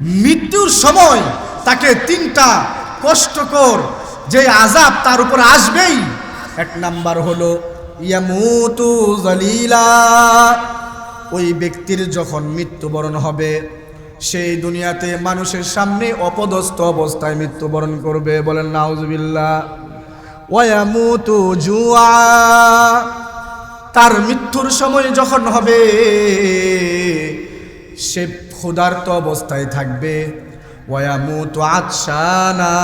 মৃত্যুর সময় তাকে তিনটা কষ্টকর যে আজাব তার উপর আসবেই। এক নাম্বার হলো, ইয়ামুতু জলিলা ওই ব্যক্তির যখন মৃত্যুবরণ হবে, সেই দুনিয়াতে মানুষের সামনে অপদস্থ অবস্থায় মৃত্যুবরণ করবে বলেন, নাউজুবিল্লাহ। ওয়ামুতু জুয়া। তার মৃত্যুর সময় যখন হবে, সে ক্ষুধার্ত অবস্থায় থাকবে। ওয়ামুতু আচ্ছানা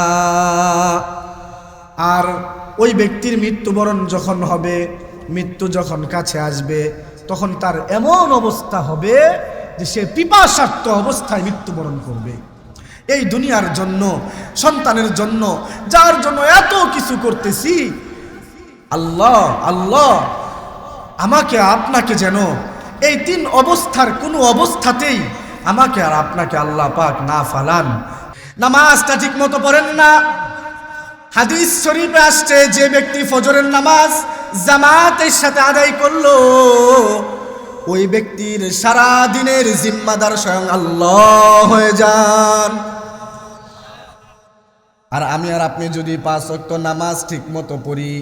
আর ওই ব্যক্তির মৃত্যুবরণ যখন হবে, মৃত্যু যখন কাছে আসবে, তখন তার এমন অবস্থা হবে যে সে পিপাসার্থ অবস্থায় মৃত্যুবরণ করবে। এই দুনিয়ার জন্য, সন্তানের জন্য, যার জন্য এত কিছু করতেছি, আল্লাহ আল্লাহ, আমাকে আপনাকে যেন এই তিন অবস্থার কোনো অবস্থাতেই আমাকে আর আপনাকে আল্লাহ পাক না ফালান। নামাজটা ঠিক মতো পড়েন না। হাদিস শরীফে আসছে, যে ব্যক্তি ফজরের নামাজ জামাতের সাথে আদায় করল, ওই ব্যক্তির সারা দিনের জিম্মাদার স্বয়ং আল্লাহ হয়ে যান। আর আমি আর আপনি যদি পাঁচ ওয়াক্ত নামাজ ঠিক মতো পড়ি,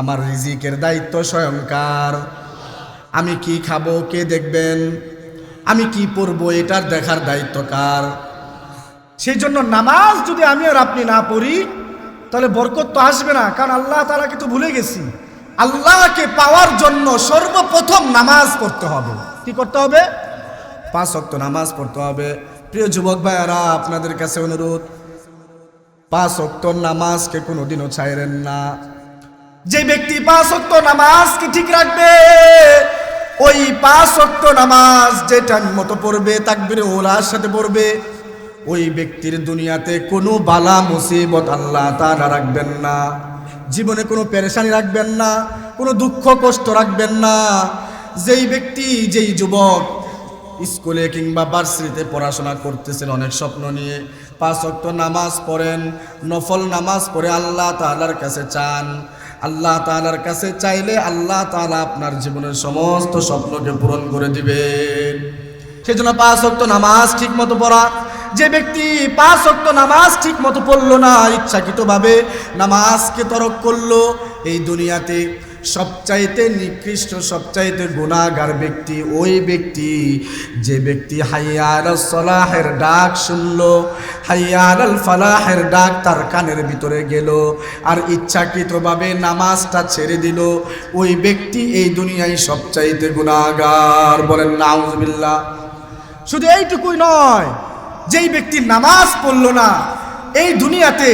আমার রিজিকের দায়িত্ব স্বয়ংকার। আমি কি খাব, কে দেখবেন? আমি কি পড়ব? এটার দেখার দায়িত্ব কার? সেই জন্য নামাজ যদি আমি আর আপনি না পড়ি, তাহলে বরকত তো আসবে না, কারণ আল্লাহ তালাকে তো ভুলে গেছি। আল্লাহকে পাওয়ার জন্য সর্বপ্রথম নামাজ পড়তে হবে। কি করতে হবে? পাঁচ অক্ত নামাজ পড়তে হবে। প্রিয় যুবক ভাইয়ারা, আপনাদের কাছে অনুরোধ, পাঁচ অক্ত নামাজকে কোনোদিনও ছাইরেন না। যে ব্যক্তি পাঁচ অক্ত নামাজকে ঠিক রাখবে ওই পাঁচ অক্ত নামাজ যে টাইম মতো পড়বে, তাকবির ওলার সাথে পড়বে, ওই ব্যক্তির দুনিয়াতে কোনো বালা, মুসিবত আল্লাহ তারা রাখবেন না। জীবনে কোনো পেরেশানি রাখবেন না, কোনো দুঃখ, কষ্ট রাখবেন না। যেই ব্যক্তি, যেই যুবক স্কুলে কিংবা বার্সিতে পড়াশোনা করতেছেন, অনেক স্বপ্ন নিয়ে পাঁচ অক্ত নামাজ পড়েন, নফল নামাজ পড়ে আল্লাহ তাআলার কাছে চান। আল্লাহ তালার কাছে চাইলে আল্লাহ তালা আপনার জীবনের সমস্ত স্বপ্নকে পূরণ করে দিবেন। সেই জন্য পাঁচ অক্ত নামাজ ঠিক মতো পড়া। যে ব্যক্তি পাঁচ অক্ত নামাজ ঠিক মতো পড়ল না, ইচ্ছাকৃতভাবে নামাজকে তরক করল, এই দুনিয়াতে সবচাইতে নিকৃষ্ট, সবচাইতে গুণাগার ব্যক্তি ওই ব্যক্তি যে ব্যক্তি হাইয়ার সলাহের ডাক শুনলো, হাইয়ার আল ফালাহের ডাক তার কানের ভিতরে গেল আর ইচ্ছাকৃতভাবে নামাজটা ছেড়ে দিল। ওই ব্যক্তি এই দুনিয়ায় সবচাইতে গুণাগার। বলেন, নাউজবিল্লাহ। শুধু এইটুকুই নয়, যেই ব্যক্তি নামাজ পড়ল না, এই দুনিয়াতে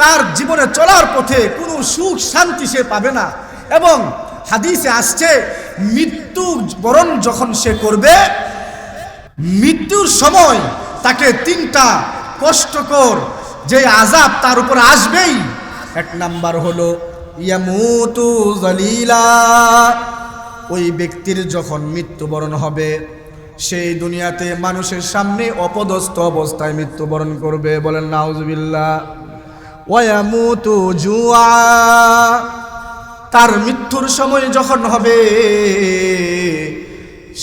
তার জীবনে চলার পথে কোনো সুখ শান্তি সে পাবে না। এবং হাদিসে আসছে, মৃত্যু বরণ যখন সে করবে, মৃত্যুর সময় তাকে তিনটা কষ্টকর যে আজাব তার উপর আসবেই। এক নাম্বার হলো, ইয়ামুতু ওই ব্যক্তির যখন মৃত্যুবরণ হবে, সেই দুনিয়াতে মানুষের সামনে অপদস্থ অবস্থায় মৃত্যুবরণ করবে, বলেন নাউজুবিল্লাহ। ওয়ামুতু জুয়া। তার মৃত্যুর সময় যখন হবে,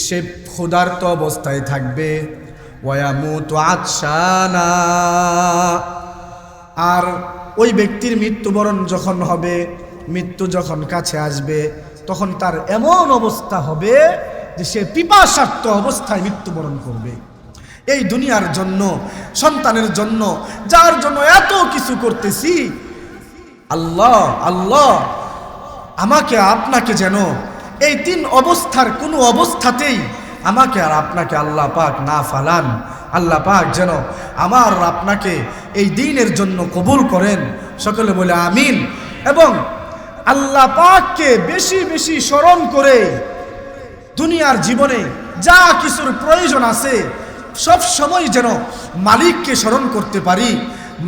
সে ক্ষুধার্ত অবস্থায় থাকবে। আচ্ছানা আর ওই ব্যক্তির মৃত্যুবরণ যখন হবে, মৃত্যু যখন কাছে আসবে, তখন তার এমন অবস্থা হবে যে সে পিপাসার্থ অবস্থায় মৃত্যুবরণ করবে। এই দুনিয়ার জন্য, সন্তানের জন্য, যার জন্য এত কিছু করতেছি, আল্লাহ আল্লাহ আমাকে আপনাকে যেন এই তিন অবস্থার কোনো অবস্থাতেই আমাকে আর আপনাকে আল্লাহ পাক না ফালান। আল্লাহ পাক যেন আমার আপনাকে এই দিনের জন্য কবুল করেন। সকলে বলে আমিন। এবং আল্লাহ পাককে বেশি বেশি স্মরণ করে দুনিয়ার জীবনে যা কিছুর প্রয়োজন আছে, সব সময় যেন মালিককে স্মরণ করতে পারি।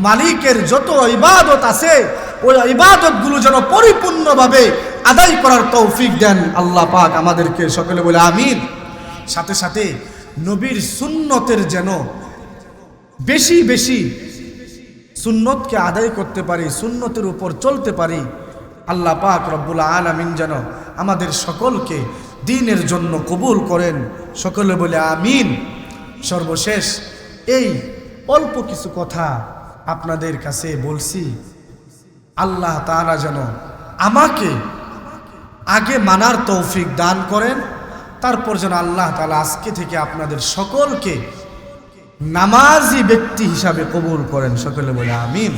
মালিকের যত ইবাদত আছে ওই ইবাদতগুলো যেন পরিপূর্ণভাবে আদায় করার তৌফিক দেন আল্লাহ পাক আমাদেরকে। সকলে বলে আমিন। সাথে সাথে নবীর সুন্নতের যেন বেশি বেশি সুন্নতকে আদায় করতে পারি, সুন্নতের উপর চলতে পারি, আল্লাহ পাক রব্বুল আলামিন যেন আমাদের সকলকে দিনের জন্য কবুল করেন। সকলে বলে আমিন। সর্বশেষ এই অল্প কিছু কথা আপনাদের কাছে বলছি। আল্লাহ তারা যেন আমাকে আগে মানার তৌফিক দান করেন, তারপর যেন আল্লাহ তালা আজকে থেকে আপনাদের সকলকে নামাজি ব্যক্তি হিসাবে কবুল করেন। সকলে বলে আমিন।